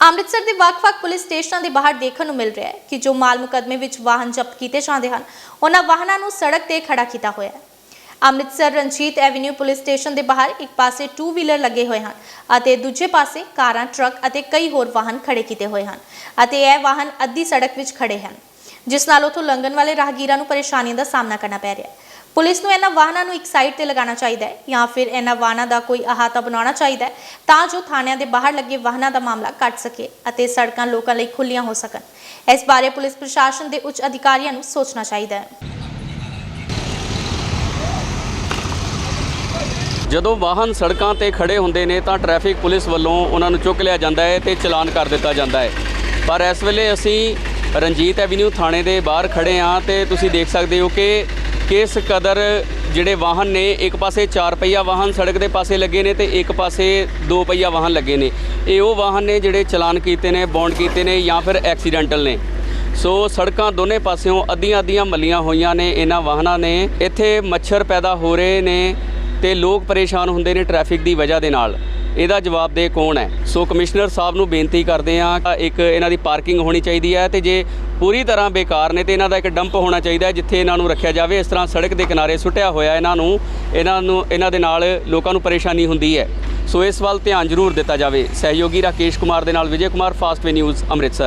ਅੰਮ੍ਰਿਤਸਰ ਦੇ ਵੱਖ-ਵੱਖ ਪੁਲਿਸ ਸਟੇਸ਼ਨਾਂ ਦੇ ਬਾਹਰ ਦੇਖਣ ਨੂੰ ਮਿਲ ਰਿਹਾ ਹੈ ਕਿ ਜੋ ਮਾਲ ਮੁਕੱਦਮੇ ਵਿੱਚ ਵਾਹਨ ਜ਼ਬਤ ਕੀਤੇ ਜਾਂਦੇ ਹਨ, ਉਹਨਾਂ ਵਾਹਨਾਂ ਨੂੰ ਸੜਕ ਤੇ ਖੜਾ ਕੀਤਾ ਹੋਇਆ ਹੈ। Amritsar Ranjit avenue police station ਦੇ ਬਾਹਰ ਇੱਕ ਪਾਸੇ ਟੂ ਵੀਲਰ ਲੱਗੇ ਹੋਏ ਹਨ ਅਤੇ ਦੂਜੇ ਪਾਸੇ ਕਾਰਾਂ, ਟਰੱਕ ਅਤੇ ਕਈ ਹੋਰ ਵਾਹਨ ਖੜੇ ਕੀਤੇ ਹੋਏ ਹਨ ਅਤੇ ਇਹ ਵਾਹਨ ਅੱਧੀ ਸੜਕ ਵਿੱਚ ਖੜੇ ਹਨ, ਜਿਸ ਨਾਲ ਉਥੋਂ ਲੰਘਣ ਵਾਲੇ ਰਾਹਗੀਰਾਂ ਨੂੰ ਪਰੇਸ਼ਾਨੀਆਂ ਦਾ ਸਾਹਮਣਾ ਕਰਨਾ ਪੈ ਰਿਹਾ ਹੈ। ਪੁਲਿਸ ਨੂੰ ਇਹਨਾਂ ਵਾਹਨਾਂ ਨੂੰ ਇੱਕ ਸਾਈਡ ਤੇ ਲਗਾਉਣਾ ਚਾਹੀਦਾ ਹੈ ਜਾਂ ਫਿਰ ਇਹਨਾਂ ਵਾਹਨਾਂ ਦਾ ਕੋਈ ਅਹਾਤਾ ਬਣਾਉਣਾ ਚਾਹੀਦਾ ਹੈ ਤਾਂ ਜੋ ਥਾਣਿਆਂ ਦੇ ਬਾਹਰ ਲੱਗੇ ਵਾਹਨਾਂ ਦਾ ਮਾਮਲਾ ਘਟ ਸਕੇ ਅਤੇ ਸੜਕਾਂ ਲੋਕਾਂ ਲਈ ਖੁੱਲੀਆਂ ਹੋ ਸਕਣ। ਇਸ ਬਾਰੇ ਪੁਲਿਸ ਪ੍ਰਸ਼ਾਸਨ ਦੇ ਉੱਚ ਅਧਿਕਾਰੀਆਂ ਨੂੰ ਸੋਚਣਾ ਚਾਹੀਦਾ ਹੈ। ਜਦੋਂ ਵਾਹਨ ਸੜਕਾਂ ਤੇ ਖੜੇ ਹੁੰਦੇ ਨੇ ਤਾਂ ਟ੍ਰੈਫਿਕ ਪੁਲਿਸ ਵੱਲੋਂ ਉਹਨਾਂ ਨੂੰ ਚੁੱਕ ਲਿਆ ਜਾਂਦਾ ਹੈ ਤੇ ਚਲਾਨ ਕਰ ਦਿੱਤਾ ਜਾਂਦਾ ਹੈ। ਪਰ ਇਸ ਵੇਲੇ ਅਸੀਂ ਰਣਜੀਤ ਐਵਨਿਊ ਥਾਣੇ ਦੇ ਬਾਹਰ ਖੜੇ ਹਾਂ ਤੇ ਤੁਸੀਂ ਦੇਖ ਸਕਦੇ ਹੋ ਕਿ ਕਿਸ ਕਦਰ ਜਿਹੜੇ ਵਾਹਨ ਨੇ, ਇੱਕ ਪਾਸੇ 4 ਪਹੀਆ ਵਾਹਨ ਸੜਕ ਦੇ ਪਾਸੇ ਲੱਗੇ ਨੇ ਤੇ ਇੱਕ ਪਾਸੇ 2 ਪਹੀਆ ਵਾਹਨ ਲੱਗੇ ਨੇ। ਇਹ ਉਹ ਵਾਹਨ ਨੇ ਜਿਹੜੇ ਚਲਾਨ ਕੀਤੇ ਨੇ, ਬੌਂਡ ਕੀਤੇ ਨੇ ਜਾਂ ਫਿਰ ਐਕਸੀਡੈਂਟਲ ਨੇ। ਸੋ ਸੜਕਾਂ ਦੋਨੇ ਪਾਸਿਓਂ ਅੱਧੀਆਂ ਅੱਧੀਆਂ ਮੱਲੀਆਂ ਹੋਈਆਂ ਨੇ ਇਹਨਾਂ ਵਾਹਨਾਂ ਨੇ। ਇੱਥੇ ਮੱਛਰ ਪੈਦਾ ਹੋ ਰਹੇ ਨੇ ਤੇ ਲੋਕ ਪਰੇਸ਼ਾਨ ਹੁੰਦੇ ਨੇ ਟ੍ਰੈਫਿਕ ਦੀ ਵਜ੍ਹਾ ਦੇ ਨਾਲ। ਇਹਦਾ ਜਵਾਬਦੇਹ ਕੌਣ ਹੈ? ਸੋ ਕਮਿਸ਼ਨਰ ਸਾਹਿਬ ਨੂੰ ਬੇਨਤੀ ਕਰਦੇ ਆ ਇੱਕ ਇਹਨਾਂ ਦੀ ਪਾਰਕਿੰਗ ਹੋਣੀ ਚਾਹੀਦੀ ਹੈ ਤੇ ਜੇ ਪੂਰੀ ਤਰ੍ਹਾਂ ਬੇਕਾਰ ਨੇ ਤੇ ਇਹਨਾਂ ਦਾ ਇੱਕ ਡੰਪ ਹੋਣਾ ਚਾਹੀਦਾ ਜਿੱਥੇ ਇਹਨਾਂ ਨੂੰ ਰੱਖਿਆ ਜਾਵੇ। ਇਸ ਤਰ੍ਹਾਂ ਸੜਕ ਦੇ ਕਿਨਾਰੇ ਸੁੱਟਿਆ ਹੋਇਆ ਇਹਨਾਂ ਨੂੰ ਇਹਨਾਂ ਨੂੰ, ਇਹਨਾਂ ਦੇ ਨਾਲ ਲੋਕਾਂ ਨੂੰ ਪਰੇਸ਼ਾਨੀ ਹੁੰਦੀ ਹੈ। ਸੋ ਇਸ ਵੱਲ ਧਿਆਨ ਜ਼ਰੂਰ ਦਿੱਤਾ ਜਾਵੇ। ਸਹਿਯੋਗੀ ਰਾਕੇਸ਼ ਕੁਮਾਰ ਦੇ ਨਾਲ ਵਿਜੇ ਕੁਮਾਰ ਫਾਸਟਵੇ ਨਿਊਜ਼ ਅੰਮ੍ਰਿਤਸਰ।